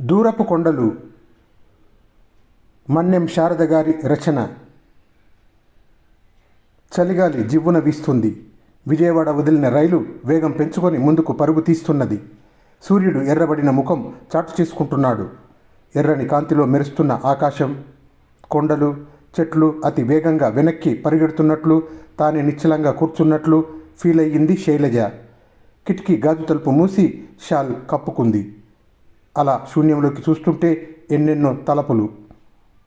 దూరపు కొండలు. మన్నెం శారద గారి రచన. చలిగాలి జివ్వున వీస్తుంది. విజయవాడ వదిలిన రైలు వేగం పెంచుకొని ముందుకు పరుగు తీస్తున్నది. సూర్యుడు ఎర్రబడిన ముఖం చాటు చేసుకుంటున్నాడు. ఎర్రని కాంతిలో మెరుస్తున్న ఆకాశం కొండలు చెట్లు అతి వేగంగా వెనక్కి పరిగెడుతున్నట్లు తానే నిశ్చలంగా కూర్చున్నట్లు ఫీల్ అయ్యింది శైలజ. కిటికీ గాజు తలుపు మూసి షాల్ కప్పుకుంది. అలా శూన్యంలోకి చూస్తుంటే ఎన్నెన్నో తలపులు.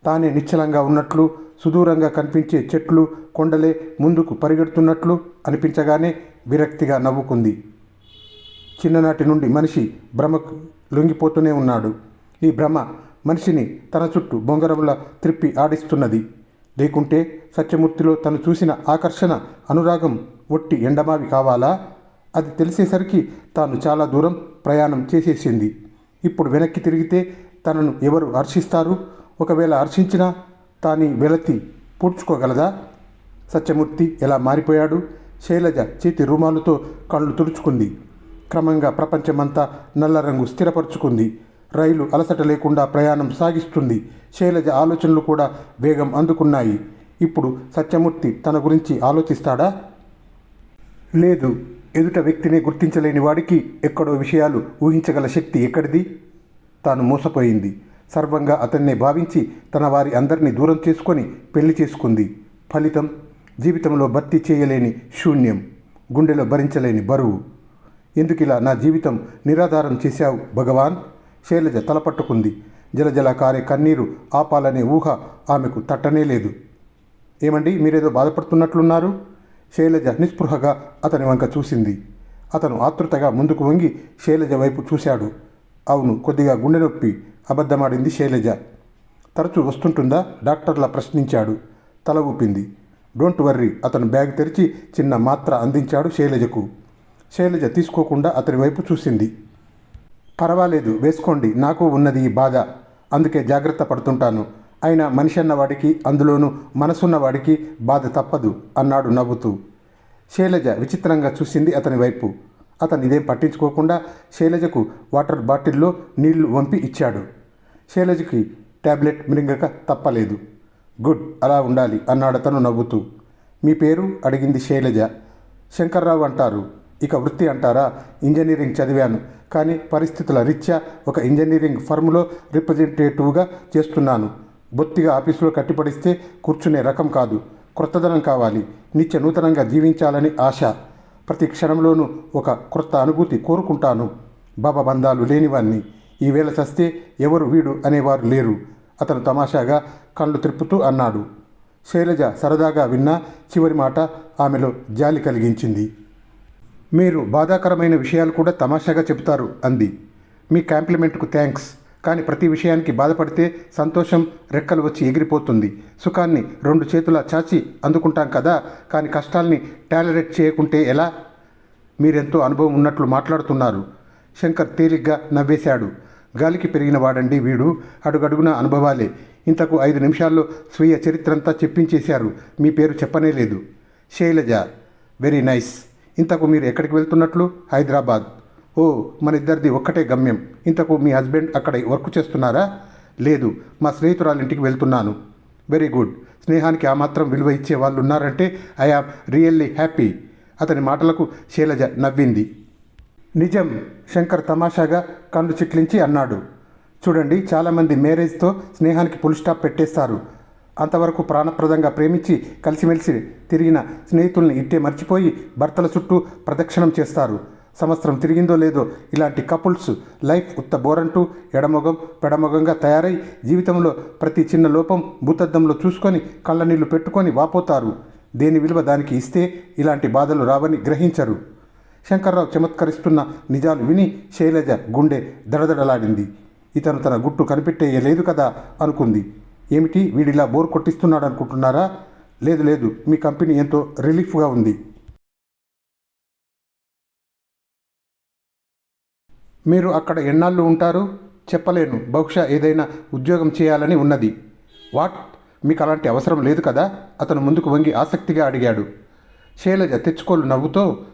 తానే నిశ్చలంగా ఉన్నట్లు సుదూరంగా కనిపించే చెట్లు కొండలే ముందుకు పరిగెడుతున్నట్లు అనిపించగానే విరక్తిగా నవ్వుకుంది. చిన్ననాటి నుండి మనిషి భ్రమకు లొంగిపోతూనే ఉన్నాడు. ఈ భ్రమ మనిషిని తన చుట్టూ బొంగరంలా త్రిప్పి ఆడిస్తున్నది. లేకుంటే సత్యమూర్తిలో తను చూసిన ఆకర్షణ అనురాగం ఒట్టి ఎండమావి కావాలా? అది తెలిసేసరికి తాను చాలా దూరం ప్రయాణం చేసేసింది. ఇప్పుడు వెనక్కి తిరిగితే తనను ఎవరు హర్షిస్తారు? ఒకవేళ హర్షించినా తాని వెలతి పూడ్చుకోగలదా? సత్యమూర్తి ఎలా మారిపోయాడు? శైలజ చేతి రుమాలుతో కళ్ళు తుడుచుకుంది. క్రమంగా ప్రపంచమంతా నల్ల రంగు స్థిరపరుచుకుంది. రైలు అలసట లేకుండా ప్రయాణం సాగిస్తుంది. శైలజ ఆలోచనలు కూడా వేగం అందుకున్నాయి. ఇప్పుడు సత్యమూర్తి తన గురించి ఆలోచిస్తాడా? లేదు. ఎదుట వ్యక్తిని గుర్తించలేని వాడికి ఎక్కడో విషయాలు ఊహించగల శక్తి ఎక్కడిది? తాను మోసపోయింది. సర్వంగా అతన్నే భావించి తన వారి అందరినీ దూరం చేసుకొని పెళ్ళి చేసుకుంది. ఫలితం జీవితంలో భర్తీ చేయలేని శూన్యం గుండెలో భరించలేని బరువు. ఎందుకిలా నా జీవితం నిరాధారం చేశావు భగవాన్? శైలజ తలపట్టుకుంది జలజల కారే కన్నీరు ఆపాలనే ఊహ ఆమెకు తట్టనే లేదు. ఏమండి మీరేదో బాధపడుతున్నట్లున్నారు? శైలజ నిస్పృహగా అతని వంక చూసింది. అతను ఆతృతగా ముందుకు వంగి శైలజ వైపు చూశాడు. అవును కొద్దిగా గుండె నొప్పి అబద్ధమాడింది శైలజ. తరచూ వస్తుంటుందా? డాక్టర్లా ప్రశ్నించాడు. తల ఊపింది. డోంట్ వర్రీ అతను బ్యాగ్ తెరిచి చిన్న మాత్ర అందించాడు శైలజకు. శైలజ తీసుకోకుండా అతని వైపు చూసింది. పర్వాలేదు వేసుకోండి నాకు ఉన్నది ఈ బాధ. అందుకే జాగ్రత్త పడుతుంటాను. అయినా మనిషి అన్నవాడికి అందులోనూ మనసున్నవాడికి బాధ తప్పదు అన్నాడు నవ్వుతూ. శైలజ విచిత్రంగా చూసింది అతని వైపు. అతను ఇదేం పట్టించుకోకుండా శైలజకు వాటర్ బాటిల్లో నీళ్ళు వంపి ఇచ్చాడు. శైలజకి ట్యాబ్లెట్ మిరింగక తప్పలేదు. గుడ్ అలా ఉండాలి అన్నాడు అతను నవ్వుతూ. మీ పేరు? అడిగింది శైలజ. శంకర్రావు అంటారు. ఇక వృత్తి అంటారా? ఇంజనీరింగ్ చదివాను. కానీ పరిస్థితుల రీత్యా ఒక ఇంజనీరింగ్ ఫర్మ్లో రిప్రజెంటేటివ్గా చేస్తున్నాను. బొత్తిగా ఆఫీసులో కట్టిపడిస్తే కూర్చునే రకం కాదు. క్రొత్తదనం కావాలి. నిత్య నూతనంగా జీవించాలని ఆశ. ప్రతి క్షణంలోనూ ఒక క్రొత్త అనుభూతి కోరుకుంటాను. బాబబంధాలు లేనివాన్ని ఈవేళ చస్తే ఎవరు వీడు అనేవారు లేరు. అతను తమాషాగా కళ్ళు త్రిప్పుతూ అన్నాడు. శైలజ సరదాగా విన్నా చివరి మాట ఆమెలో జాలి కలిగించింది. మీరు బాధాకరమైన విషయాలు కూడా తమాషాగా చెబుతారు అంది. మీ కాంప్లిమెంట్కు థ్యాంక్స్ కానీ ప్రతి విషయానికి బాధపడితే సంతోషం రెక్కలు వచ్చి ఎగిరిపోతుంది. సుఖాన్ని రెండు చేతుల చాచి అందుకుంటాం కదా కానీ కష్టాల్ని టాలరేట్ చేయకుంటే ఎలా? మీరెంతో అనుభవం ఉన్నట్లు మాట్లాడుతున్నారు. శంకర్ తేలిగ్గా నవ్వేశాడు. గాలికి పెరిగిన వాడండి వీడు అడుగడుగున అనుభవాలే. ఇంతకు ఐదు నిమిషాల్లో స్వీయ చరిత్రంతా చెప్పించేశారు. మీ పేరు చెప్పనే లేదు శైలజ వెరీ నైస్. ఇంతకు మీరు ఎక్కడికి వెళ్తున్నట్లు? హైదరాబాద్. ఓ మన ఇద్దరిది ఒక్కటే గమ్యం. ఇంతకు మీ హస్బెండ్ అక్కడ వర్క్ చేస్తున్నారా? లేదు మా స్నేహితురాలింటికి వెళ్తున్నాను. Very good. స్నేహానికి ఆ మాత్రం విలువ ఇచ్చే వాళ్ళు ఉన్నారంటే ఐ ఆమ్ రియల్లీ హ్యాపీ. అతని మాటలకు శైలజ నవ్వింది. నిజం శంకర్ తమాషాగా కళ్ళు చిట్లించి అన్నాడు. చూడండి చాలామంది మ్యారేజ్తో స్నేహానికి ఫుల్ స్టాప్ పెట్టేస్తారు. అంతవరకు ప్రాణప్రదంగా ప్రేమించి కలిసిమెలిసి తిరిగిన స్నేహితుల్ని ఇట్టే మర్చిపోయి భర్తల చుట్టూ ప్రదక్షిణం చేస్తారు. సంవత్సరం తిరిగిందో లేదో ఇలాంటి కపుల్స్ లైఫ్ ఉత్త బోరంటూ ఎడమొగం పెడమొగంగా తయారై జీవితంలో ప్రతి చిన్న లోపం భూతద్దంలో చూసుకొని కళ్ళనీళ్ళు పెట్టుకొని వాపోతారు. దేని విలువ దానికి ఇస్తే ఇలాంటి బాధలు రావని గ్రహించరు. శంకర్రావు చమత్కరిస్తున్న నిజాలు విని శైలజ గుండె దడదడలాడింది. ఇతను తన గుట్టు కనిపెట్టేయలేదు కదా అనుకుంది. ఏమిటి వీడిలా బోర్ కొట్టిస్తున్నాడు అనుకుంటున్నారా లేదు లేదు మీ కంపెనీ ఎంతో రిలీఫ్గా ఉంది. మీరు అక్కడ ఎన్నాళ్ళు ఉంటారు? చెప్పలేను. బహుశా ఏదైనా ఉద్యోగం చేయాలని ఉన్నది. వాట్? మీకు అలాంటి అవసరం లేదు కదా? అతను ముందుకు వంగి ఆసక్తిగా అడిగాడు. శైలజ తెచ్చుకోలు నవ్వుతో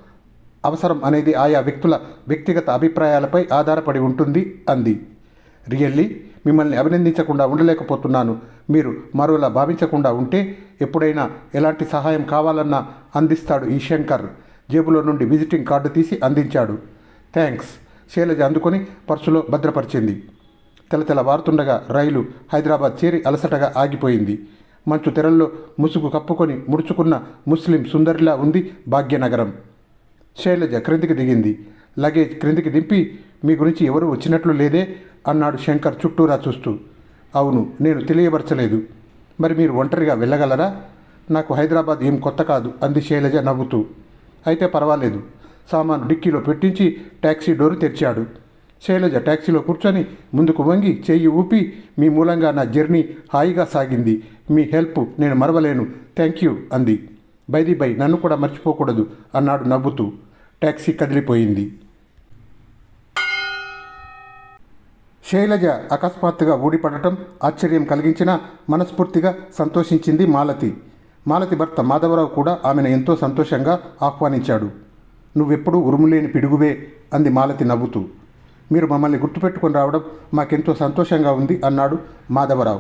అవసరం అనేది ఆయా వ్యక్తుల వ్యక్తిగత అభిప్రాయాలపై ఆధారపడి ఉంటుంది అంది. రియల్లీ? మిమ్మల్ని అభినందించకుండా ఉండలేకపోతున్నాను. మీరు మరోలా భావించకుండా ఉంటే ఎప్పుడైనా ఎలాంటి సహాయం కావాలన్నా అందిస్తాడు ఈ శంకర్. జేబులో నుండి విజిటింగ్ కార్డు తీసి అందించాడు. థ్యాంక్స్ శైలజ అందుకొని పర్సులో భద్రపరిచింది. తెలతెల వారుతుండగా రైలు హైదరాబాద్ చేరి అలసటగా ఆగిపోయింది. మంచు తెరల్లో ముసుగు కప్పుకొని ముడుచుకున్న ముస్లిం సుందరిలా ఉంది భాగ్యనగరం. శైలజ క్రిందికి దిగింది. లగేజ్ క్రిందికి దింపి మీ గురించి ఎవరు వచ్చినట్లు లేదే? అన్నాడు శంకర్ చుట్టూరా చూస్తూ. అవును నేను తెలియపరచలేదు. మరి మీరు ఒంటరిగా వెళ్ళగలరా? నాకు హైదరాబాద్ ఏం కొత్త కాదు అంది శైలజ నవ్వుతూ. అయితే పర్వాలేదు. సామాను డిక్కీలో పెట్టించి ట్యాక్సీ డోరు తెరిచాడు. శైలజ ట్యాక్సీలో కూర్చొని ముందుకు వంగి చేయి ఊపి మీ మూలంగా నా జర్నీ హాయిగా సాగింది. మీ హెల్ప్ నేను మరవలేను. థ్యాంక్ యూ అంది. బైది బై నన్ను కూడా మర్చిపోకూడదు అన్నాడు నవ్వుతూ. ట్యాక్సీ కదిలిపోయింది. శైలజ అకస్మాత్తుగా ఊడిపడటం ఆశ్చర్యం కలిగించిన మనస్ఫూర్తిగా సంతోషించింది మాలతి. మాలతి భర్త మాధవరావు కూడా ఆమెను ఎంతో సంతోషంగా ఆహ్వానించాడు. నువ్వెప్పుడూ ఉరుములేని పిడుగువే అంది మాలతి నవ్వుతూ. మీరు మమ్మల్ని గుర్తుపెట్టుకొని రావడం మాకెంతో సంతోషంగా ఉంది అన్నాడు మాధవరావు.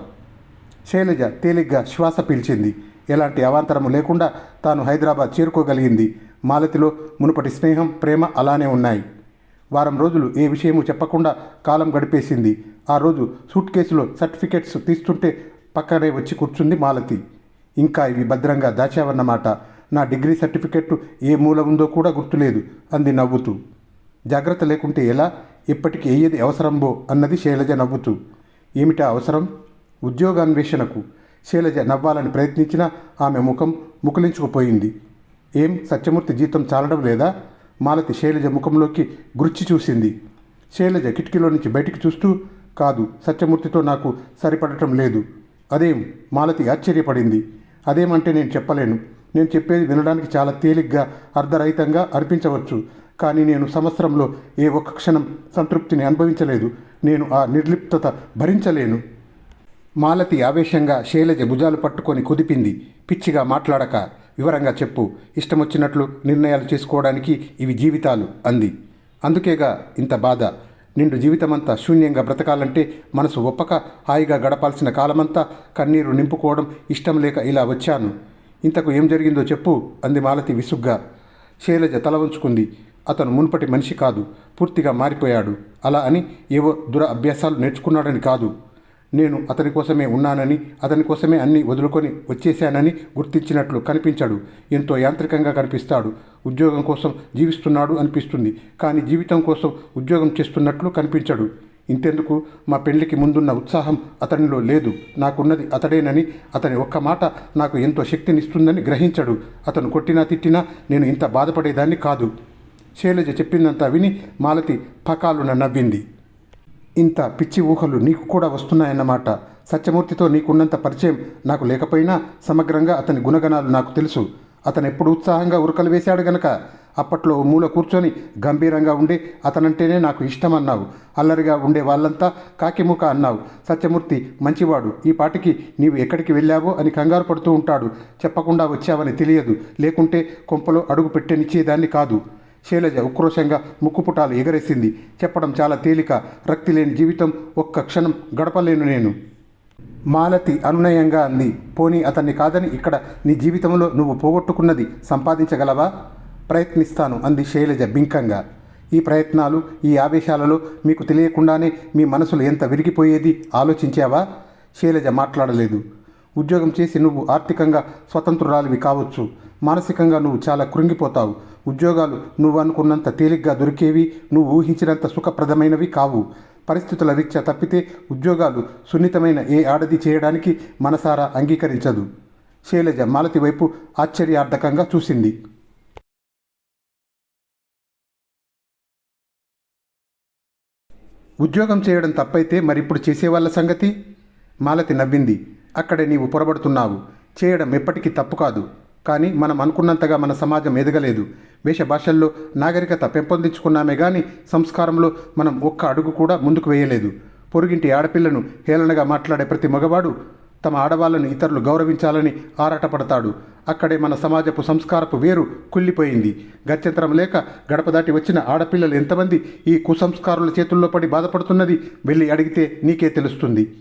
శైలజ తేలిగ్గా శ్వాస పీల్చింది. ఎలాంటి అవాంతరము లేకుండా తాను హైదరాబాద్ చేరుకోగలిగింది. మాలతిలో మునుపటి స్నేహం ప్రేమ అలానే ఉన్నాయి. వారం రోజులు ఏ విషయము చెప్పకుండా కాలం గడిపేసింది. ఆ రోజు సూట్ కేసులో సర్టిఫికెట్స్ తీస్తుంటే పక్కనే వచ్చి కూర్చుంది మాలతి. ఇంకా ఇవి భద్రంగా దాచావన్నమాట. నా డిగ్రీ సర్టిఫికెట్ ఏ మూల ఉందో కూడా గుర్తులేదు అంది నవ్వుతూ. జాగ్రత్త లేకుంటే ఎలా? ఇప్పటికి ఏది అవసరంబో అన్నది శైలజ నవ్వుతూ. ఏమిటా అవసరం? ఉద్యోగాన్వేషణకు. శైలజ నవ్వాలని ప్రయత్నించినా ఆమె ముఖం ముకులించుకుపోయింది ఏం? సత్యమూర్తి జీతం చాలడం లేదా? మాలతి శైలజ ముఖంలోకి గుర్చి చూసింది. శైలజ కిటికీలో నుంచి బయటికి చూస్తూ కాదు సత్యమూర్తితో నాకు సరిపడటం లేదు. అదేం? మాలతి ఆశ్చర్యపడింది. అదేమంటే నేను చెప్పలేను. నేను చెప్పేది వినడానికి చాలా తేలిగ్గా అర్ధరహితంగా అర్పించవచ్చు. కానీ నేను సంవత్సరంలో ఏ ఒక్క క్షణం సంతృప్తిని అనుభవించలేదు. నేను ఆ నిర్లిప్తత భరించలేను. మాలతి ఆవేశంగా శైలజ భుజాలు పట్టుకొని కుదిపింది. పిచ్చిగా మాట్లాడక వివరంగా చెప్పు. ఇష్టమొచ్చినట్లు నిర్ణయాలు చేసుకోవడానికి ఇవి జీవితాలు అంది. అందుకేగా ఇంత బాధ. నిండు జీవితమంతా శూన్యంగా బ్రతకాలంటే మనసు ఒప్పక హాయిగా గడపాల్సిన కాలమంతా కన్నీరు నింపుకోవడం ఇష్టం లేక ఇలా వచ్చాను. ఇంతకు ఏం జరిగిందో చెప్పు అంది మాలతి విసుగ్గా. శైలజ తల వంచుకుంది. అతను మునుపటి మనిషి కాదు పూర్తిగా మారిపోయాడు. అలా అని ఏవో దుర అభ్యాసాలు నేర్చుకున్నాడని కాదు. నేను అతని కోసమే ఉన్నానని అతని కోసమే అన్ని వదులుకొని వచ్చేశానని గుర్తించినట్లు కనిపించాడు. ఎంతో యాంత్రికంగా కనిపిస్తాడు. ఉద్యోగం కోసం జీవిస్తున్నాడు అనిపిస్తుంది. కానీ జీవితం కోసం ఉద్యోగం చేస్తున్నట్లు కనిపించడు. ఇంతెందుకు మా పెళ్ళికి ముందున్న ఉత్సాహం అతనిలో లేదు. నాకున్నది అతడేనని అతని ఒక్క మాట నాకు ఎంతో శక్తినిస్తుందని గ్రహించడు. అతను కొట్టినా తిట్టినా నేను ఇంత బాధపడేదాన్ని కాదు. శైలజ చెప్పిందంతా విని మాలతి పకాలున నవ్వింది. ఇంత పిచ్చి ఊహలు నీకు కూడా వస్తున్నాయన్నమాట. సత్యమూర్తితో నీకున్నంత పరిచయం నాకు లేకపోయినా సమగ్రంగా అతని గుణగణాలు నాకు తెలుసు. అతను ఎప్పుడు ఉత్సాహంగా ఉరకలు వేశాడు గనక అప్పట్లో ఓ మూల కూర్చొని గంభీరంగా ఉండే అతనంటేనే నాకు ఇష్టం అన్నావు అల్లరిగా ఉండే వాళ్ళంతా కాకిముఖ అన్నావు. సత్యమూర్తి మంచివాడు. ఈ పాటికి నీవు ఎక్కడికి వెళ్ళావో అని కంగారు పడుతూ ఉంటాడు. చెప్పకుండా వచ్చావని తెలియదు. లేకుంటే కొంపలో అడుగు పెట్టనిచ్చేదాన్ని కాదు. శైలజ ఉక్రోషంగా ముక్కుపుటాలు ఎగరేసింది. చెప్పడం చాలా తేలిక. రక్తి లేని జీవితం ఒక్క క్షణం గడపలేను నేను. మాలతి అనునయంగా అంది. పోనీ అతన్ని కాదని ఇక్కడ నీ జీవితంలో నువ్వు పోగొట్టుకున్నది సంపాదించగలవా? ప్రయత్నిస్తాను అంది శైలజ బింకంగా. ఈ ప్రయత్నాలు ఈ ఆవేశాలలో మీకు తెలియకుండానే మీ మనసులు ఎంత విరిగిపోయేది ఆలోచించావా? శైలజ మాట్లాడలేదు. ఉద్యోగం చేసి నువ్వు ఆర్థికంగా స్వతంత్రురాలివి కావచ్చు. మానసికంగా నువ్వు చాలా కృంగిపోతావు. ఉద్యోగాలు నువ్వు అనుకున్నంత తేలిగ్గా దొరికేవి నువ్వు ఊహించినంత సుఖప్రదమైనవి కావు. పరిస్థితుల రీత్యా తప్పితే ఉద్యోగాలు సున్నితమైన ఏ ఆడది చేయడానికి మనసారా అంగీకరించదు. శైలజ మాలతి వైపు ఆశ్చర్యార్థకంగా చూసింది. ఉద్యోగం చేయడం తప్పైతే మరిప్పుడు చేసేవాళ్ళ సంగతి? మాలతి నవ్వింది. అక్కడే నీవు పొరబడుతున్నావు. చేయడం ఎప్పటికీ తప్పు కాదు. కానీ మనం అనుకున్నంతగా మన సమాజం ఎదగలేదు. వేషభాషల్లో నాగరికత పెంపొందించుకున్నామే కానీ సంస్కారంలో మనం ఒక్క అడుగు కూడా ముందుకు వేయలేదు. పొరుగింటి ఆడపిల్లను హేళనగా మాట్లాడే ప్రతి మగవాడు తమ ఆడవాళ్ళను ఇతరులు గౌరవించాలని ఆరాటపడతాడు. అక్కడే మన సమాజపు సంస్కారపు వేరు కుళ్ళిపోయింది. గత్యంతరం లేక గడప దాటి వచ్చిన ఆడపిల్లలు ఎంతమంది ఈ కుసంస్కారుల చేతుల్లో పడి బాధపడుతున్నది వెళ్ళి అడిగితే నీకే తెలుస్తుంది.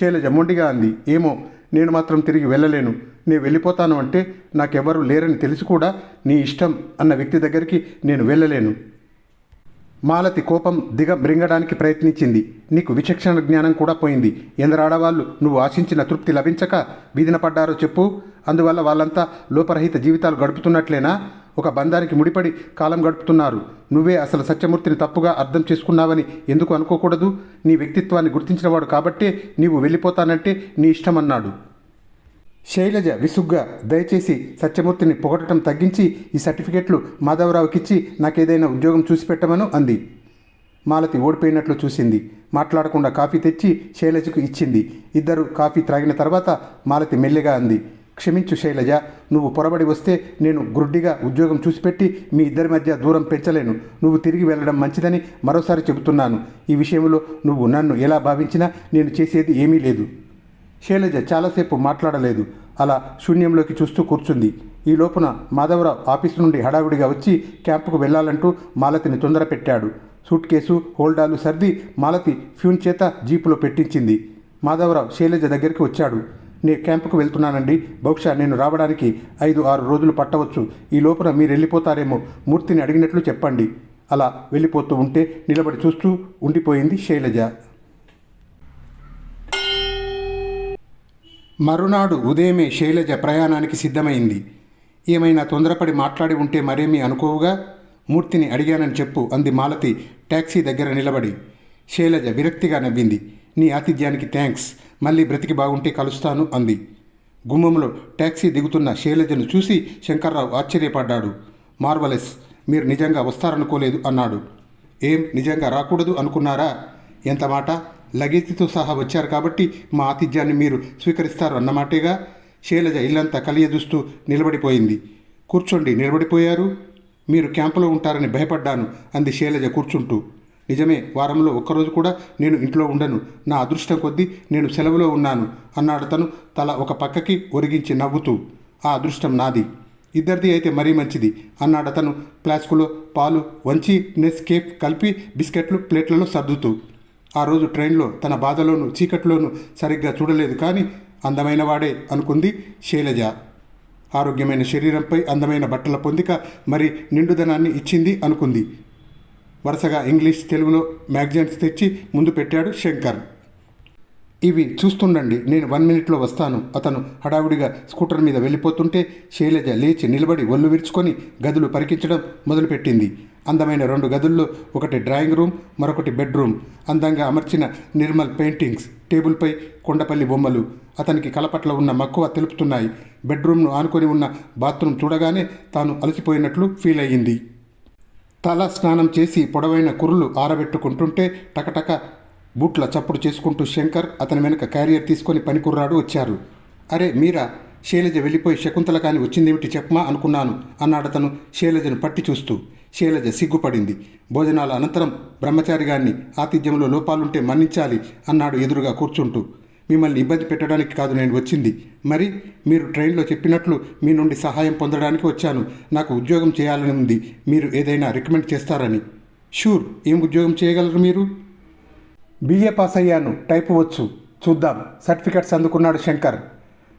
శైలజ మొండిగా అంది. ఏమో నేను మాత్రం తిరిగి వెళ్ళలేను. నేను వెళ్ళిపోతాను అంటే నాకెవ్వరూ లేరని తెలిసి కూడా నీ ఇష్టం అన్న వ్యక్తి దగ్గరికి నేను వెళ్ళలేను. మాలతి కోపం దిగబ్రింగడానికి ప్రయత్నించింది. నీకు విచక్షణ జ్ఞానం కూడా పోయింది. ఎందరు ఆడవాళ్ళు నువ్వు ఆశించిన తృప్తి లభించక వీధిన పడ్డారో చెప్పు. అందువల్ల వాళ్ళంతా లోపరహిత జీవితాలు గడుపుతున్నట్లేనా? ఒక బంధానికి ముడిపడి కాలం గడుపుతున్నారు. నువ్వే అసలు సత్యమూర్తిని తప్పుగా అర్థం చేసుకున్నావని ఎందుకు అనుకోకూడదు? నీ వ్యక్తిత్వాన్ని గుర్తించినవాడు కాబట్టే నీవు వెళ్ళిపోతానంటే నీ ఇష్టమన్నాడు. శైలజ విసుగ్గా దయచేసి సత్యమూర్తిని పొగడటం తగ్గించి ఈ సర్టిఫికెట్లు మాధవరావుకిచ్చి నాకేదైనా ఉద్యోగం చూసి పెట్టమను అంది. మాలతి ఓడిపోయినట్లు చూసింది. మాట్లాడకుండా కాఫీ తెచ్చి శైలజకు ఇచ్చింది. ఇద్దరు కాఫీ త్రాగిన తర్వాత మాలతి మెల్లిగా అంది. క్షమించు శైలజ నువ్వు పొరబడి వస్తే నేను గ్రుడ్డిగా ఉద్యోగం చూసిపెట్టి మీ ఇద్దరి మధ్య దూరం పెంచలేను. నువ్వు తిరిగి వెళ్ళడం మంచిదని మరోసారి చెబుతున్నాను. ఈ విషయంలో నువ్వు నన్ను ఎలా భావించినా నేను చేసేది ఏమీ లేదు. శైలజ చాలాసేపు మాట్లాడలేదు. అలా శూన్యంలోకి చూస్తూ కూర్చుంది. ఈ లోపున మాధవరావు ఆఫీసు నుండి హడావుడిగా వచ్చి క్యాంపుకు వెళ్ళాలంటూ మాలతిని తొందర పెట్టాడు. సూట్ కేసు హోల్డాలు సర్ది మాలతి ఫ్యూన్ చేత జీపులో పెట్టించింది. మాధవరావు శైలజ దగ్గరికి వచ్చాడు. నేను క్యాంపుకు వెళ్తున్నానండి. బహుశా నేను రావడానికి ఐదు ఆరు రోజులు పట్టవచ్చు. ఈ లోపున మీరు వెళ్ళిపోతారేమో మూర్తిని అడిగినట్లు చెప్పండి. అలా వెళ్ళిపోతూ ఉంటే నిలబడి చూస్తూ ఉండిపోయింది శైలజ. మరునాడు ఉదయమే శైలజ ప్రయాణానికి సిద్ధమైంది. ఏమైనా తొందరపడి మాట్లాడి ఉంటే మరేమీ అనుకోవుగా? మూర్తిని అడిగానని చెప్పు అంది మాలతి ట్యాక్సీ దగ్గర నిలబడి. శైలజ విరక్తిగా నవ్వింది. నీ ఆతిథ్యానికి థ్యాంక్స్. మళ్ళీ బ్రతికి బాగుంటే కలుస్తాను అంది. గుమ్మంలో ట్యాక్సీ దిగుతున్న శైలజను చూసి శంకర్రావు ఆశ్చర్యపడ్డాడు. మార్వలెస్ మీరు నిజంగా వస్తారనుకోలేదు అన్నాడు. ఏం నిజంగా రాకూడదు అనుకున్నారా? ఎంత మాట? లగేజీతో సహా వచ్చారు కాబట్టి మా ఆతిథ్యాన్ని మీరు స్వీకరిస్తారు అన్నమాటేగా శైలజ ఇల్లంతా కలియదూస్తూ నిలబడిపోయింది. కూర్చోండి నిలబడిపోయారు. మీరు క్యాంపులో ఉంటారని భయపడ్డాను అంది శైలజ కూర్చుంటూ. నిజమే వారంలో ఒక్కరోజు కూడా నేను ఇంట్లో ఉండను. నా అదృష్టం కొద్దీ నేను సెలవులో ఉన్నాను అన్నాడు తను తల ఒక పక్కకి ఒరిగించి నవ్వుతూ. ఆ అదృష్టం నాది. ఇద్దరిది అయితే మరీ మంచిది అన్నాడు అతను ప్లాస్కులో పాలు వంచి నెస్ కేక్ కలిపి బిస్కెట్లు ప్లేట్లలో సర్దుతూ. ఆ రోజు ట్రైన్లో తన బాధలోను చీకట్లోనూ సరిగ్గా చూడలేదు కానీ అందమైన వాడే అనుకుంది శైలజ. ఆరోగ్యమైన శరీరంపై అందమైన బట్టల పొందిక మరి నిండుదనాన్ని ఇచ్చింది అనుకుంది. వరుసగా ఇంగ్లీష్ తెలుగులో మ్యాగజైన్స్ తెచ్చి ముందు పెట్టాడు శంకర్. ఇవి చూస్తుండండి. నేను వన్ మినిట్లో వస్తాను. అతను హడావుడిగా స్కూటర్ మీద వెళ్ళిపోతుంటే శైలజ లేచి నిలబడి ఒళ్ళు విరుచుకొని గదులు పరికించడం మొదలుపెట్టింది. అందమైన రెండు గదుల్లో ఒకటి డ్రాయింగ్ రూమ్ మరొకటి బెడ్రూమ్. అందంగా అమర్చిన నిర్మల్ పెయింటింగ్స్ టేబుల్పై కొండపల్లి బొమ్మలు. అతనికి కలపట్ల ఉన్న మక్కువ తెలుపుతున్నాయి. బెడ్రూమ్ను ఆనుకొని ఉన్న బాత్రూమ్ చూడగానే తాను అలసిపోయినట్లు ఫీల్ అయ్యింది. తల స్నానం చేసి పొడవైన కుర్రులు ఆరబెట్టుకుంటుంటే టకటక బూట్ల చప్పుడు చేసుకుంటూ శంకర్ అతని వెనుక క్యారియర్ తీసుకొని పనికుర్రాడు వచ్చారు. అరే మీరా శైలజ వెళ్ళిపోయి శకుంతల కాని వచ్చిందేమిటి చెప్పమా అనుకున్నాను అన్నాడు అతను శైలజను పట్టి చూస్తూ. శైలజ సిగ్గుపడింది. భోజనాల అనంతరం బ్రహ్మచారి గారిని ఆతిథ్యంలో లోపాలుంటే మన్నించాలి అన్నాడు ఎదురుగా కూర్చుంటూ. మిమ్మల్ని ఇబ్బంది పెట్టడానికి కాదు నేను వచ్చింది. మరి మీరు ట్రైన్లో చెప్పినట్లు మీ నుండి సహాయం పొందడానికి వచ్చాను. నాకు ఉద్యోగం చేయాలని ఉంది. మీరు ఏదైనా రికమెండ్ చేస్తారని. షూర్ ఏం ఉద్యోగం చేయగలరు మీరు? బీఏ పాస్ అయ్యాను. టైపు వచ్చు చూద్దాం. సర్టిఫికెట్స్ అందుకున్నాడు శంకర్.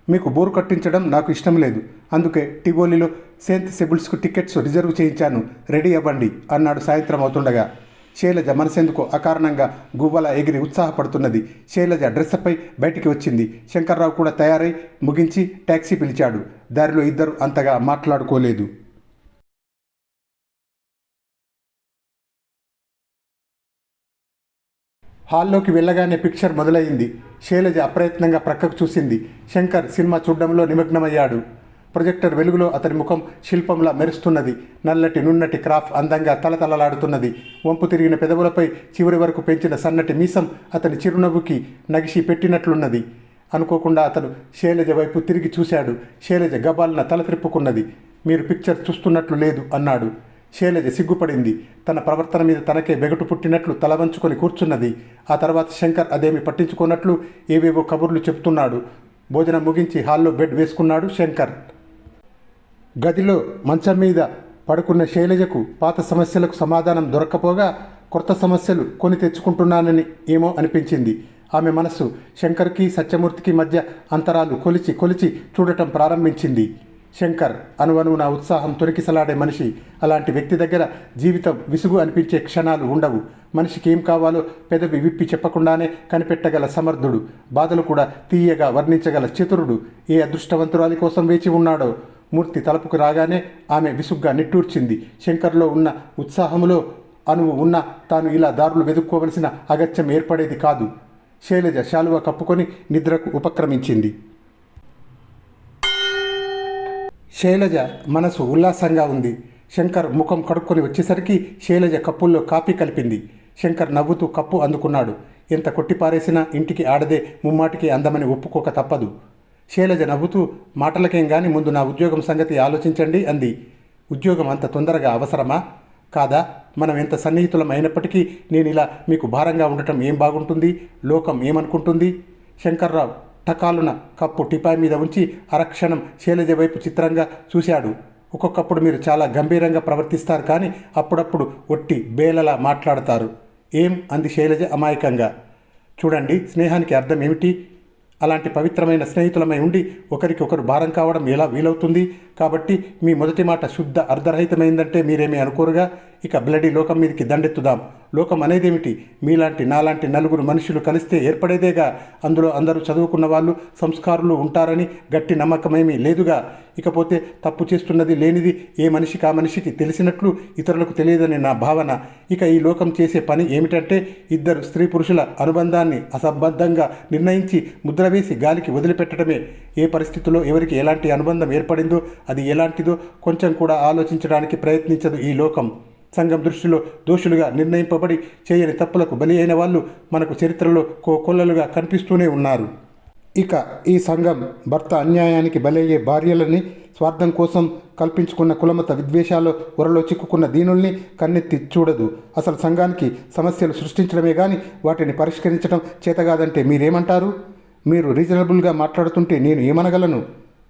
మీకు బోరు కట్టించడం నాకు ఇష్టం లేదు. అందుకే టిబోలిలో సెయింట్ సిబుల్స్కు టికెట్స్ రిజర్వ్ చేయించాను. రెడీ అవ్వండి అన్నాడు సాయంత్రం అవుతుండగా. శైలజ మనసెందుకు అకారణంగా గువ్వల ఎగిరి ఉత్సాహపడుతున్నది. శైలజ డ్రెస్పై బయటికి వచ్చింది. శంకర్రావు కూడా తయారై ముగించి ట్యాక్సీ పిలిచాడు. దారిలో ఇద్దరు అంతగా మాట్లాడుకోలేదు. హాల్లోకి వెళ్ళగానే పిక్చర్ మొదలైంది. శైలజ అప్రయత్నంగా ప్రక్కకు చూసింది. శంకర్ సినిమా చూడడంలో నిమగ్నమయ్యాడు. ప్రొజెక్టర్ వెలుగులో అతని ముఖం శిల్పంలా మెరుస్తున్నది. నల్లటి నున్నటి క్రాఫ్ అందంగా తలతలలాడుతున్నది. వంపు తిరిగిన పెదవులపై చివరి వరకు పెంచిన సన్నటి మీసం అతని చిరునవ్వుకి నగిసి పెట్టినట్లున్నది. అనుకోకుండా అతను శైలజ వైపు తిరిగి చూశాడు. శైలజ గబాలన తల త్రిప్పుకున్నది మీరు పిక్చర్ చూస్తున్నట్లు లేదు అన్నాడు. శైలజ సిగ్గుపడింది. తన ప్రవర్తన మీద తనకే బెగటు పుట్టినట్లు తల వంచుకొని కూర్చున్నది. ఆ తర్వాత శంకర్ అదేమి పట్టించుకున్నట్లు ఏవేవో కబుర్లు చెప్తున్నాడు భోజనం ముగించి హాల్లో బెడ్ వేసుకున్నాడు శంకర్. గదిలో మంచం మీద పడుకున్న శైలజకు పాత సమస్యలకు సమాధానం దొరక్కపోగా కొత్త సమస్యలు కొని తెచ్చుకుంటున్నానని ఏమో అనిపించింది. ఆమె మనస్సు శంకర్కి సత్యమూర్తికి మధ్య అంతరాలు కొలిచి కొలిచి చూడటం ప్రారంభించింది. శంకర్ అనువనువున ఉత్సాహం తొలికిసలాడే మనిషి. అలాంటి వ్యక్తి దగ్గర జీవితం విసుగు అనిపించే క్షణాలు ఉండవు. మనిషికి ఏం కావాలో పెదవి విప్పి చెప్పకుండానే కనిపెట్టగల సమర్థుడు. బాధలు కూడా తీయగా వర్ణించగల చతురుడు. ఏ అదృష్టవంతురాలి కోసం వేచి ఉన్నాడో? మూర్తి తలుపుకు రాగానే ఆమె విసుగ్గా నిట్టూర్చింది. శంకర్లో ఉన్న ఉత్సాహములో అనువు ఉన్న తాను ఇలా దారులు వెదుక్కోవలసిన అగత్యం ఏర్పడేది కాదు. శైలజ శాలువ కప్పుకొని నిద్రకు ఉపక్రమించింది. శైలజ మనసు ఉల్లాసంగా ఉంది. శంకర్ ముఖం కడుక్కొని వచ్చేసరికి శైలజ కప్పుల్లో కాఫీ కలిపింది. శంకర్ నవ్వుతూ కప్పు అందుకున్నాడు. ఎంత కొట్టిపారేసినా ఇంటికి ఆడదే ముమ్మాటికి అందమని ఒప్పుకోక తప్పదు. శైలజ నవ్వుతూ మాటలకేం గాని ముందు నా ఉద్యోగం సంగతి ఆలోచించండి అంది. ఉద్యోగం అంత తొందరగా అవసరమా? కాదా? మనం ఎంత సన్నిహితులం అయినప్పటికీ నేను ఇలా మీకు భారంగా ఉండటం ఏం బాగుంటుంది? లోకం ఏమనుకుంటుంది? శంకర్రావు టకాలున కప్పు టిపాయ్ మీద ఉంచి అరక్షణం శైలజ వైపు చిత్రంగా చూశాడు. ఒక్కొక్కప్పుడు మీరు చాలా గంభీరంగా ప్రవర్తిస్తారు కానీ అప్పుడప్పుడు ఒట్టి బేలలా మాట్లాడతారు. ఏం? అంది శైలజ అమాయకంగా. చూడండి స్నేహానికి అర్థం ఏమిటి? అలాంటి పవిత్రమైన స్నేహితులమై ఉండి ఒకరికి ఒకరు భారం కావడం ఎలా వీలవుతుంది? కాబట్టి మీ మొదటి మాట శుద్ధ అర్ధరహితమైందంటే మీరేమీ అనుకోరుగా? ఇక బ్లడీ లోకం మీదకి దండెత్తుదాం. లోకం అనేదేమిటి? మీలాంటి నాలాంటి నలుగురు మనుషులు కలిస్తే ఏర్పడేదేగా? అందులో అందరూ చదువుకున్న వాళ్ళు సంస్కారులు ఉంటారని గట్టి నమ్మకమేమీ లేదుగా? ఇకపోతే తప్పు చేస్తున్నది లేనిది ఏ మనిషికి ఆ మనిషికి తెలిసినట్లు ఇతరులకు తెలియదని నా భావన. ఇక ఈ లోకం చేసే పని ఏమిటంటే ఇద్దరు స్త్రీ పురుషుల అనుబంధాన్ని అసంబద్ధంగా నిర్ణయించి ముద్ర వేసి గాలికి వదిలిపెట్టడమే. ఏ పరిస్థితుల్లో ఎవరికి ఎలాంటి అనుబంధం ఏర్పడిందో అది ఎలాంటిదో కొంచెం కూడా ఆలోచించడానికి ప్రయత్నించదు ఈ లోకం. సంఘం దృష్టిలో దోషులుగా నిర్ణయింపబడి చేయని తప్పులకు బలి అయిన వాళ్ళు మనకు చరిత్రలో కోకొల్లలుగా కనిపిస్తూనే ఉన్నారు. ఇక ఈ సంఘం భర్త అన్యాయానికి బలయ్యే భార్యలని స్వార్థం కోసం కల్పించుకున్న కులమత విద్వేషాలు ఒరలో చిక్కుకున్న దీనుల్ని కన్నెత్తి చూడదు. అసలు సంఘానికి సమస్యలు సృష్టించడమే కానీ వాటిని పరిష్కరించడం చేతగాదంటే మీరేమంటారు? మీరు రీజనబుల్గా మాట్లాడుతుంటే నేను ఏమనగలను?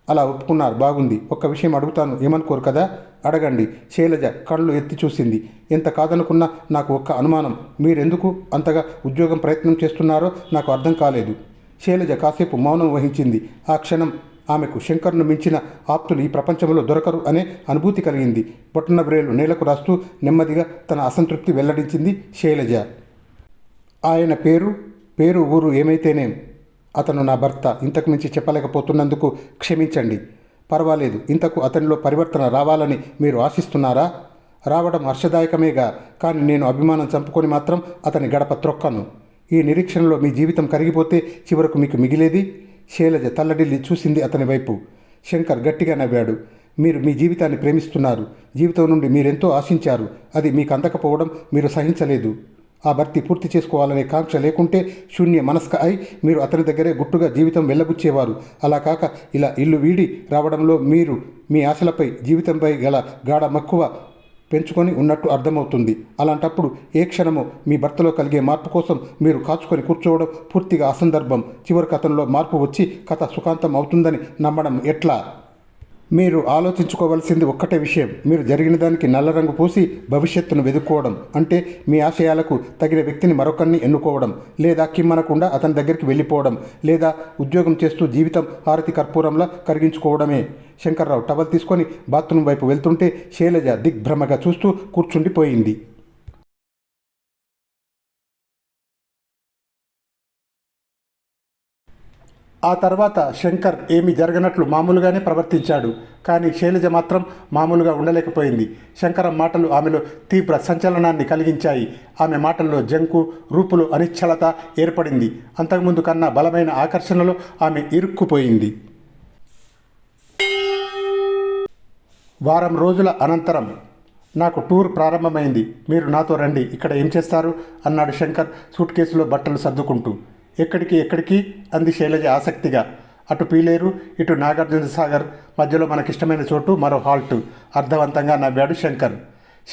అలా ఒప్పుకున్నారు. బాగుంది. ఒక్క విషయం అడుగుతాను. ఏమనుకోరు కదా? అడగండి. శైలజ కళ్ళు ఎత్తి చూసింది. ఎంత కాదనుకున్నా నాకు ఒక్క అనుమానం. మీరెందుకు అంతగా ఉద్యోగం ప్రయత్నం చేస్తున్నారో నాకు అర్థం కాలేదు. శైలజ కాసేపు మౌనం వహించింది. ఆ క్షణం ఆమెకు శంకర్ను మించిన ఆప్తులు ఈ ప్రపంచంలో దొరకరు అనే అనుభూతి కలిగింది. బొట్టన బ్రేలు నేలకు రాస్తూ నెమ్మదిగా తన అసంతృప్తి వెల్లడించింది శైలజ. ఆయన పేరు? పేరు ఊరు ఏమైతేనేం? అతను నా భర్త ఇంతకు మించి చెప్పలేకపోతున్నందుకు క్షమించండి. పర్వాలేదు ఇంతకు అతనిలో పరివర్తన రావాలని మీరు ఆశిస్తున్నారా? రావడం హర్షదాయకమేగా కానీ నేను అభిమానం చంపుకొని మాత్రం అతని గడప త్రొక్కను. ఈ నిరీక్షణలో మీ జీవితం కరిగిపోతే చివరకు మీకు మిగిలేది? శైలజ తల్లడిల్లి చూసింది అతని వైపు. శంకర్ గట్టిగా నవ్వాడు. మీరు మీ జీవితాన్ని ప్రేమిస్తున్నారు. జీవితం నుండి మీరెంతో ఆశించారు. అది మీకు అందకపోవడం మీరు సహించలేదు. ఆ భర్తీ పూర్తి చేసుకోవాలనే కాంక్ష లేకుంటే శూన్య మనస్క అయి మీరు అతని దగ్గరే గుట్టుగా జీవితం వెళ్ళబుచ్చేవారు. అలా కాక ఇలా ఇల్లు వీడి రావడంలో మీరు మీ ఆశలపై జీవితంపై గల గాఢ మక్కువ పెంచుకొని ఉన్నట్టు అర్థమవుతుంది. అలాంటప్పుడు ఏ క్షణమో మీ భర్తలో కలిగే మార్పు కోసం మీరు కాచుకొని కూర్చోవడం పూర్తిగా అసందర్భం. చివరి కథంలో మార్పు వచ్చి కథ సుఖాంతం అవుతుందని నమ్మడం ఎట్లా? మీరు ఆలోచించుకోవలసింది ఒక్కటే విషయం. మీరు జరిగిన దానికి నల్ల రంగు పూసి భవిష్యత్తును వెదుక్కోవడం అంటే మీ ఆశయాలకు తగిన వ్యక్తిని మరొకరిని ఎన్నుకోవడం లేదా కిమ్మనకుండా అతని దగ్గరికి వెళ్ళిపోవడం లేదా ఉద్యోగం చేస్తూ జీవితం హారతి కర్పూరంలా కరిగించుకోవడమే. శంకర్రావు టవల్ తీసుకొని బాత్రూమ్ వైపు వెళ్తుంటే శైలజ దిగ్భ్రమగా చూస్తూ కూర్చుండిపోయింది. ఆ తర్వాత శంకర్ ఏమీ జరగనట్లు మామూలుగానే ప్రవర్తించాడు. కానీ శైలజ మాత్రం మామూలుగా ఉండలేకపోయింది. శంకరం మాటలు ఆమెలో తీవ్ర సంచలనాన్ని కలిగించాయి. ఆమె మాటల్లో జంకు రూపులు అనిశ్చలత ఏర్పడింది. అంతకుముందు కన్నా బలమైన ఆకర్షణలో ఆమె ఇరుక్కుపోయింది. వారం రోజుల అనంతరం నాకు టూర్ ప్రారంభమైంది. మీరు నాతో రండి. ఇక్కడ ఏం చేస్తారు? అన్నాడు శంకర్ సూట్ కేసులో బట్టలు సర్దుకుంటూ. ఎక్కడికి ఎక్కడికి అంది శైలజ ఆసక్తిగా. అటు పీలేరు ఇటు నాగార్జున సాగర్ మధ్యలో మనకిష్టమైన చోటు మరో హాల్ట్. అర్థవంతంగా నవ్వాడు శంకర్.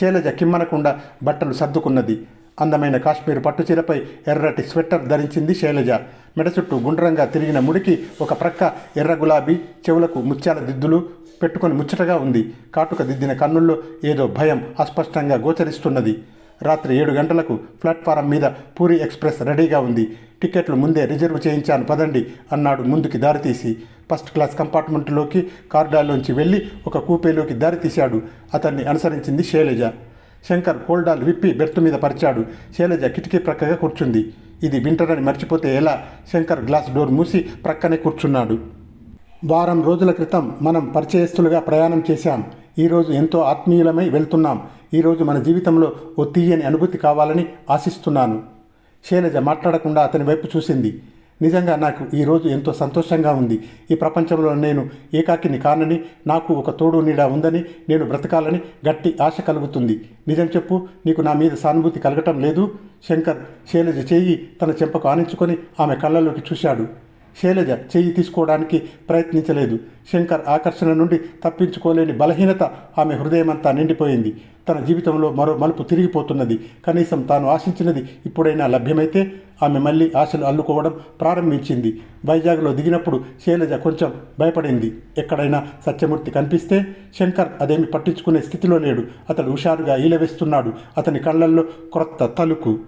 శైలజ కిమ్మనకుండా బట్టలు సర్దుకున్నది. అందమైన కాశ్మీర్ పట్టుచీరపై ఎర్రటి స్వెట్టర్ ధరించింది శైలజ. మెడ చుట్టూ గుండ్రంగా తిరిగిన ముడికి ఒక ప్రక్క ఎర్ర గులాబీ చెవులకు ముత్యాల దిద్దులు పెట్టుకొని ముచ్చటగా ఉంది. కాటుక దిద్దిన కన్నుల్లో ఏదో భయం అస్పష్టంగా గోచరిస్తున్నది. రాత్రి ఏడు గంటలకు ప్లాట్ఫారం మీద పూరి ఎక్స్ప్రెస్ రెడీగా ఉంది. టికెట్లు ముందే రిజర్వ్ చేయించాను. పదండి అన్నాడు ముందుకి దారితీసి. ఫస్ట్ క్లాస్ కంపార్ట్మెంట్లోకి కార్డాల్లోంచి వెళ్ళి ఒక కూపేలోకి దారితీశాడు. అతన్ని అనుసరించింది శైలజ. శంకర్ హోల్డాల్ విప్పి బెర్త్ మీద పరిచాడు. శైలజ కిటికీ ప్రక్కగా కూర్చుంది. ఇది వింటరని మర్చిపోతే ఎలా? శంకర్ గ్లాస్ డోర్ మూసి ప్రక్కనే కూర్చున్నాడు. వారం రోజుల క్రితం మనం పరిచయస్తులుగా ప్రయాణం చేశాం. ఈరోజు ఎంతో ఆత్మీయులమై వెళ్తున్నాం. ఈరోజు మన జీవితంలో ఓ తీయని అనుభూతి కావాలని ఆశిస్తున్నాను. శైలజ మాట్లాడకుండా అతని వైపు చూసింది. నిజంగా నాకు ఈరోజు ఎంతో సంతోషంగా ఉంది. ఈ ప్రపంచంలో నేను ఏకాకిని కానని నాకు ఒక తోడు నీడ ఉందని నేను బ్రతకాలని గట్టి ఆశ కలుగుతుంది. నిజం చెప్పు నీకు నా మీద సానుభూతి కలగటం లేదు? శంకర్ శైలజ చేయి తన చెంపకు ఆనించుకొని ఆమె కళ్ళలోకి చూశాడు. శైలజ చేయి తీసుకోవడానికి ప్రయత్నించలేదు. శంకర్ ఆకర్షణ నుండి తప్పించుకోలేని బలహీనత ఆమె హృదయమంతా నిండిపోయింది. తన జీవితంలో మరో మలుపు తిరిగిపోతున్నది. కనీసం తాను ఆశించినది ఇప్పుడైనా లభ్యమైతే ఆమె మళ్ళీ ఆశలు అల్లుకోవడం ప్రారంభించింది. వైజాగ్లో దిగినప్పుడు శైలజ కొంచెం భయపడింది. ఎక్కడైనా సత్యమూర్తి కనిపిస్తే శంకర్ అదేమి పట్టించుకునే స్థితిలో లేడు. అతడు హుషారుగా ఈలవేస్తున్నాడు. అతని కళ్ళల్లో క్రొత్త తలుకు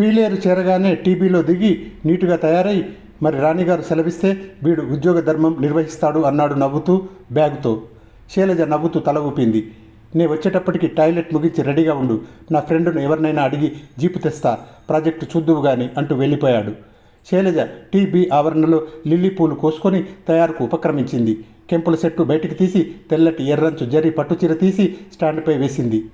పీలేరు చేరగానే టీబీలో దిగి నీటుగా తయారై మరి రాణిగారు సెలవిస్తే వీడు ఉద్యోగ ధర్మం నిర్వహిస్తాడు అన్నాడు నవ్వుతూ బ్యాగుతో. శైలజ నవ్వుతూ తల ఊపింది. నే వచ్చేటప్పటికి టాయిలెట్ ముగించి రెడీగా ఉండు. నా ఫ్రెండ్ను ఎవరినైనా అడిగి జీపు తెస్తా. ప్రాజెక్టు చూద్దువు గాని అంటూ వెళ్ళిపోయాడు. శైలజ టీబీ ఆవరణలో లిల్లీ పూలు కోసుకొని తయారుకు ఉపక్రమించింది. కెంపుల సెట్టు బయటికి తీసి తెల్లటి ఎర్రంచు జరి పట్టుచీర తీసి స్టాండ్పై వేసింది.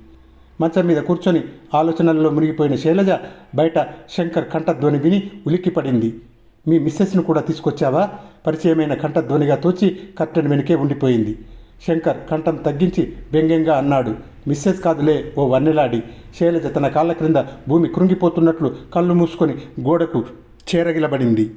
మంచం మీద కూర్చొని ఆలోచనల్లో మునిగిపోయిన శైలజ బయట శంకర్ కంఠధ్వని విని ఉలిక్కిపడింది. మీ మిస్సెస్ను కూడా తీసుకొచ్చావా? పరిచయమైన కంఠధ్వనిగా తోచి కర్టెన్ వెనుకే ఉండిపోయింది. శంకర్ కంఠం తగ్గించి వ్యంగ్యంగా అన్నాడు. మిస్సెస్ కాదులే ఓ వన్నెలాడి. శైలజ తన కాళ్ళ క్రింద భూమి కృంగిపోతున్నట్లు కళ్ళు మూసుకొని గోడకు చేరగిలబడింది.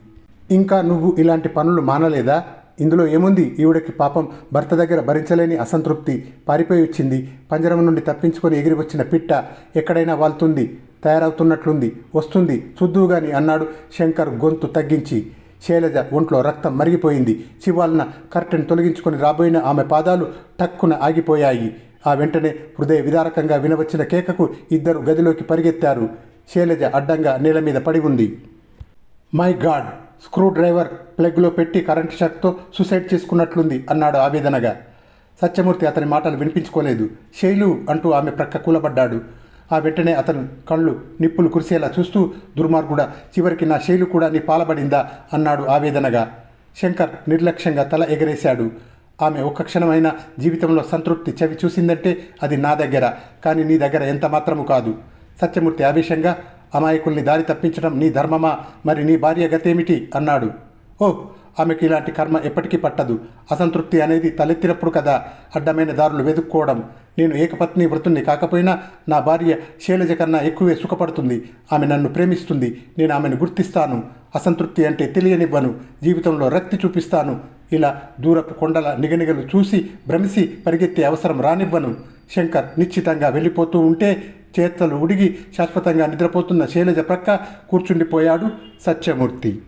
ఇంకా నువ్వు ఇలాంటి పనులు మానలేదా? ఇందులో ఏముంది? ఈవిడకి పాపం భర్త దగ్గర భరించలేని అసంతృప్తి పారిపోయి వచ్చింది. పంజరం నుండి తప్పించుకొని ఎగిరి వచ్చిన పిట్ట ఎక్కడైనా వాళ్తుంది. తయారవుతున్నట్లుంది. వస్తుంది. చూద్దువుగాని అన్నాడు. శంకర్ గొంతు తగ్గించి. శైలజ ఒంట్లో రక్తం మరిగిపోయింది. చివాలన కర్టెన్ తొలగించుకొని రాబోయిన ఆమె పాదాలు టక్కున ఆగిపోయాయి. ఆ వెంటనే హృదయ విదారకంగా వినవచ్చిన కేకకు ఇద్దరు గదిలోకి పరిగెత్తారు. శైలజ అడ్డంగా నేల మీద పడి ఉంది. My god! స్క్రూ డ్రైవర్ ప్లగ్లో పెట్టి కరెంట్ షాక్తో సూసైడ్ చేసుకున్నట్లుంది అన్నాడు ఆవేదనగా. సత్యమూర్తి అతని మాటలు వినిపించుకోలేదు. శైలు అంటూ ఆమె ప్రక్క కూలబడ్డాడు. ఆ వెంటనే అతను కళ్ళు నిప్పులు కురిసేలా చూస్తూ దుర్మార్గుడా చివరికి నా శైలు కూడా నీ పాలబడిందా? అన్నాడు ఆవేదనగా. శంకర్ నిర్లక్ష్యంగా తల ఎగరేశాడు. ఆమె ఒక్క క్షణమైన జీవితంలో సంతృప్తి చవి చూసిందంటే అది నా దగ్గర కానీ నీ దగ్గర ఎంత మాత్రము కాదు. సత్యమూర్తి ఆవేశంగా అమాయకుల్ని దారి తప్పించడం నీ ధర్మమా? మరి నీ భార్య గతేమిటి? అన్నాడు. ఓ ఆమెకి ఇలాంటి కర్మ ఎప్పటికీ పట్టదు. అసంతృప్తి అనేది తలెత్తినప్పుడు కదా అడ్డమైన దారులు వెతుక్కోవడం. నేను ఏకపత్ని వృతుణ్ణి కాకపోయినా నా భార్య శైలజ కన్నా ఎక్కువే సుఖపడుతుంది. ఆమె నన్ను ప్రేమిస్తుంది. నేను ఆమెను గుర్తిస్తాను. అసంతృప్తి అంటే తెలియనివ్వను. జీవితంలో రక్తి చూపిస్తాను. ఇలా దూరపు కొండల నిగనిగలు చూసి భ్రమిసి పరిగెత్తే అవసరం రానివ్వను. శంకర్ నిశ్చితంగా వెళ్ళిపోతూ ఉంటే చేతలు ఉడిగి శాశ్వతంగా నిద్రపోతున్న శైలజ ప్రక్క కూర్చుండిపోయాడు సత్యమూర్తి.